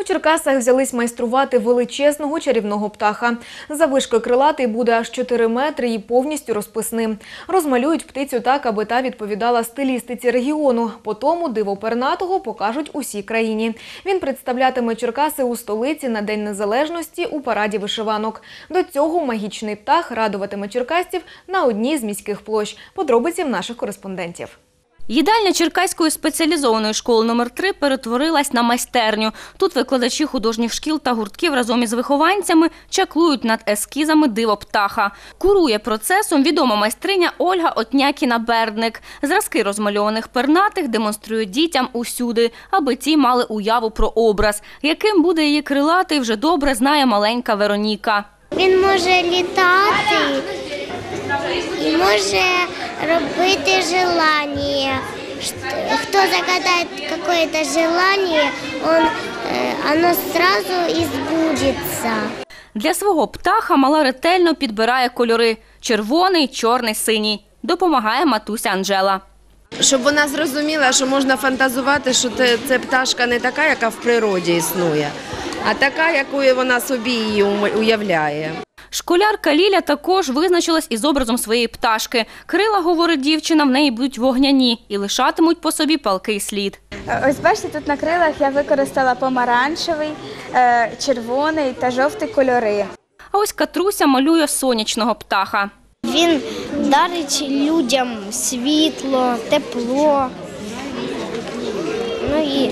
У Черкасах взялись майструвати величезного чарівного птаха. Завишки крилатий буде аж 4 метри і повністю розписним. Розмалюють птицю так, аби та відповідала стилістиці регіону. По тому диво пернатого покажуть усій країні. Він представлятиме Черкаси у столиці на День Незалежності у параді вишиванок. До цього магічний птах радуватиме черкасців на одній з міських площ. Подробиці в наших кореспондентів. Їдальня Черкаської спеціалізованої школи номер 3 перетворилась на майстерню. Тут викладачі художніх шкіл та гуртків разом із вихованцями чаклують над ескізами диво птаха. Курує процесом відома майстриня Ольга Отнякіна-Бердник. Зразки розмальованих пернатих демонструють дітям усюди, аби ті мали уяву про образ. Яким буде її крилатий, вже добре знає маленька Вероніка. Він може літати і може робити желання. Хто загадає какое-то желание, он, э, оно сразу и сбудется. Для свого птаха мала ретельно підбирає кольори – червоний, чорний, синій. Допомагає матуся Анжела. Щоб вона зрозуміла, що можна фантазувати, що це, це пташка не така, яка в природі існує, а така, якою вона собі її ум- уявляє. Школярка Ліля також визначилась із образом своєї пташки. Крила, говорить дівчина, в неї будуть вогняні і лишатимуть по собі палкий слід. Ось бачите, тут на крилах я використала помаранчевий, е, червоний та жовтий кольори. А ось Катруся малює сонячного птаха. Він дарить людям світло, тепло. Ну і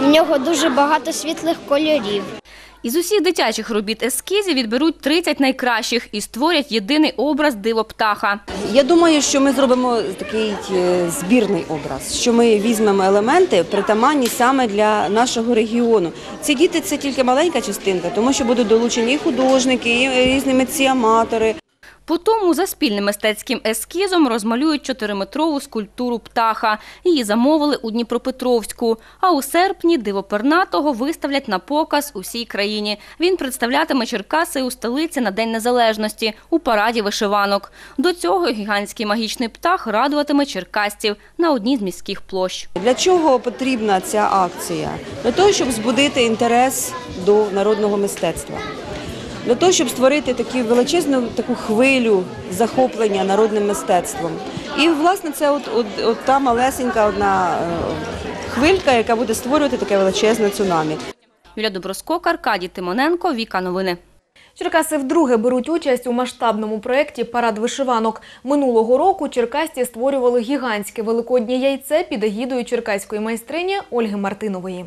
в нього дуже багато світлих кольорів. Із усіх дитячих робіт ескізів відберуть 30 найкращих і створять єдиний образ диво птаха. Я думаю, що ми зробимо такий е, збірний образ, що ми візьмемо елементи, притаманні саме для нашого регіону. Ці діти це тільки маленька частинка, тому що будуть долучені і художники, і різні митці-аматори. За спільним мистецьким ескізом розмалюють чотириметрову скульптуру птаха. Її замовили у Дніпропетровську. А у серпні диво пернатого виставлять на показ усій країні. Він представлятиме Черкаси у столиці на День Незалежності у параді вишиванок. До цього гігантський магічний птах радуватиме черкасців на одній з міських площ. Для чого потрібна ця акція? Для того, щоб збудити інтерес до народного мистецтва. Для того, щоб створити таку величезну таку хвилю захоплення народним мистецтвом. І, власне, це от, от, от та малесенька одна е, хвилька, яка буде створювати таке величезне цунамі. Юлія Доброскок, Аркадій Тимоненко, Віка Новини. Черкаси вдруге беруть участь у масштабному проєкті Парад вишиванок. Минулого року черкасці створювали гігантське великоднє яйце під егідою черкаської майстрині Ольги Мартинової.